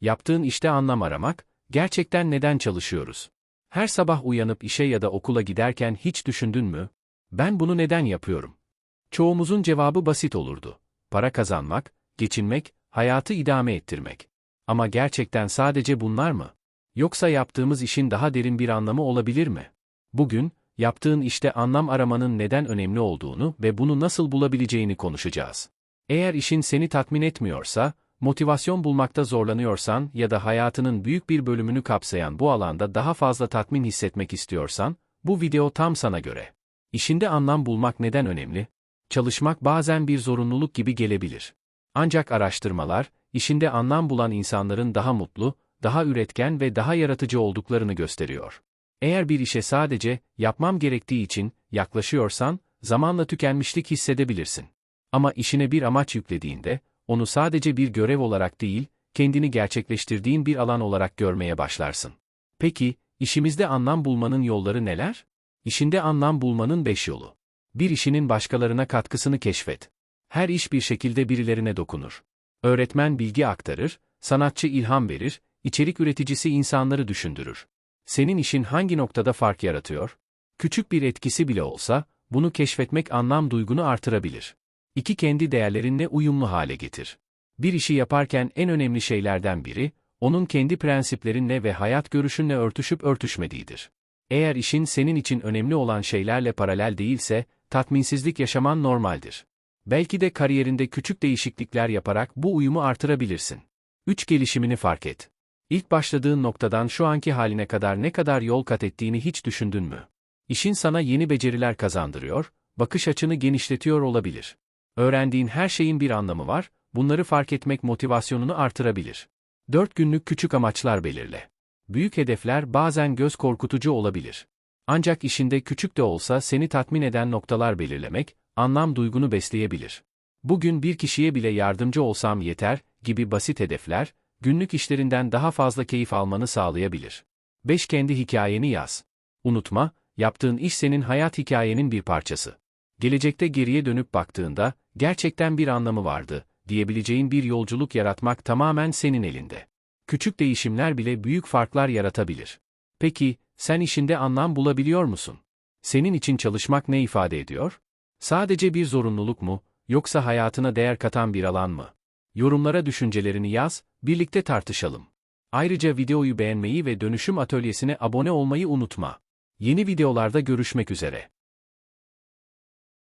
Yaptığın işte anlam aramak, gerçekten neden çalışıyoruz? Her sabah uyanıp işe ya da okula giderken hiç düşündün mü? Ben bunu neden yapıyorum? Çoğumuzun cevabı basit olurdu. Para kazanmak, geçinmek, hayatı idame ettirmek. Ama gerçekten sadece bunlar mı? Yoksa yaptığımız işin daha derin bir anlamı olabilir mi? Bugün, yaptığın işte anlam aramanın neden önemli olduğunu ve bunu nasıl bulabileceğini konuşacağız. Eğer işin seni tatmin etmiyorsa, motivasyon bulmakta zorlanıyorsan ya da hayatının büyük bir bölümünü kapsayan bu alanda daha fazla tatmin hissetmek istiyorsan, bu video tam sana göre. İşinde anlam bulmak neden önemli? Çalışmak bazen bir zorunluluk gibi gelebilir. Ancak araştırmalar, işinde anlam bulan insanların daha mutlu, daha üretken ve daha yaratıcı olduklarını gösteriyor. Eğer bir işe sadece yapmam gerektiği için yaklaşıyorsan, zamanla tükenmişlik hissedebilirsin. Ama işine bir amaç yüklediğinde, onu sadece bir görev olarak değil, kendini gerçekleştirdiğin bir alan olarak görmeye başlarsın. Peki, işimizde anlam bulmanın yolları neler? İşinde anlam bulmanın beş yolu. Bir işinin başkalarına katkısını keşfet. Her iş bir şekilde birilerine dokunur. Öğretmen bilgi aktarır, sanatçı ilham verir, içerik üreticisi insanları düşündürür. Senin işin hangi noktada fark yaratıyor? Küçük bir etkisi bile olsa, bunu keşfetmek anlam duygunu artırabilir. İki kendi değerlerinle uyumlu hale getir. Bir işi yaparken en önemli şeylerden biri, onun kendi prensiplerinle ve hayat görüşünle örtüşüp örtüşmediğidir. Eğer işin senin için önemli olan şeylerle paralel değilse, tatminsizlik yaşaman normaldir. Belki de kariyerinde küçük değişiklikler yaparak bu uyumu artırabilirsin. 3 gelişimini fark et. İlk başladığın noktadan şu anki haline kadar ne kadar yol kat ettiğini hiç düşündün mü? İşin sana yeni beceriler kazandırıyor, bakış açını genişletiyor olabilir. Öğrendiğin her şeyin bir anlamı var, bunları fark etmek motivasyonunu artırabilir. 4 günlük küçük amaçlar belirle. Büyük hedefler bazen göz korkutucu olabilir. Ancak işinde küçük de olsa seni tatmin eden noktalar belirlemek, anlam duygunu besleyebilir. Bugün bir kişiye bile yardımcı olsam yeter gibi basit hedefler, günlük işlerinden daha fazla keyif almanı sağlayabilir. 5 kendi hikayeni yaz. Unutma, yaptığın iş senin hayat hikayenin bir parçası. Gelecekte geriye dönüp baktığında, gerçekten bir anlamı vardı, diyebileceğin bir yolculuk yaratmak tamamen senin elinde. Küçük değişimler bile büyük farklar yaratabilir. Peki, sen işinde anlam bulabiliyor musun? Senin için çalışmak ne ifade ediyor? Sadece bir zorunluluk mu, yoksa hayatına değer katan bir alan mı? Yorumlara düşüncelerini yaz, birlikte tartışalım. Ayrıca videoyu beğenmeyi ve dönüşüm atölyesine abone olmayı unutma. Yeni videolarda görüşmek üzere.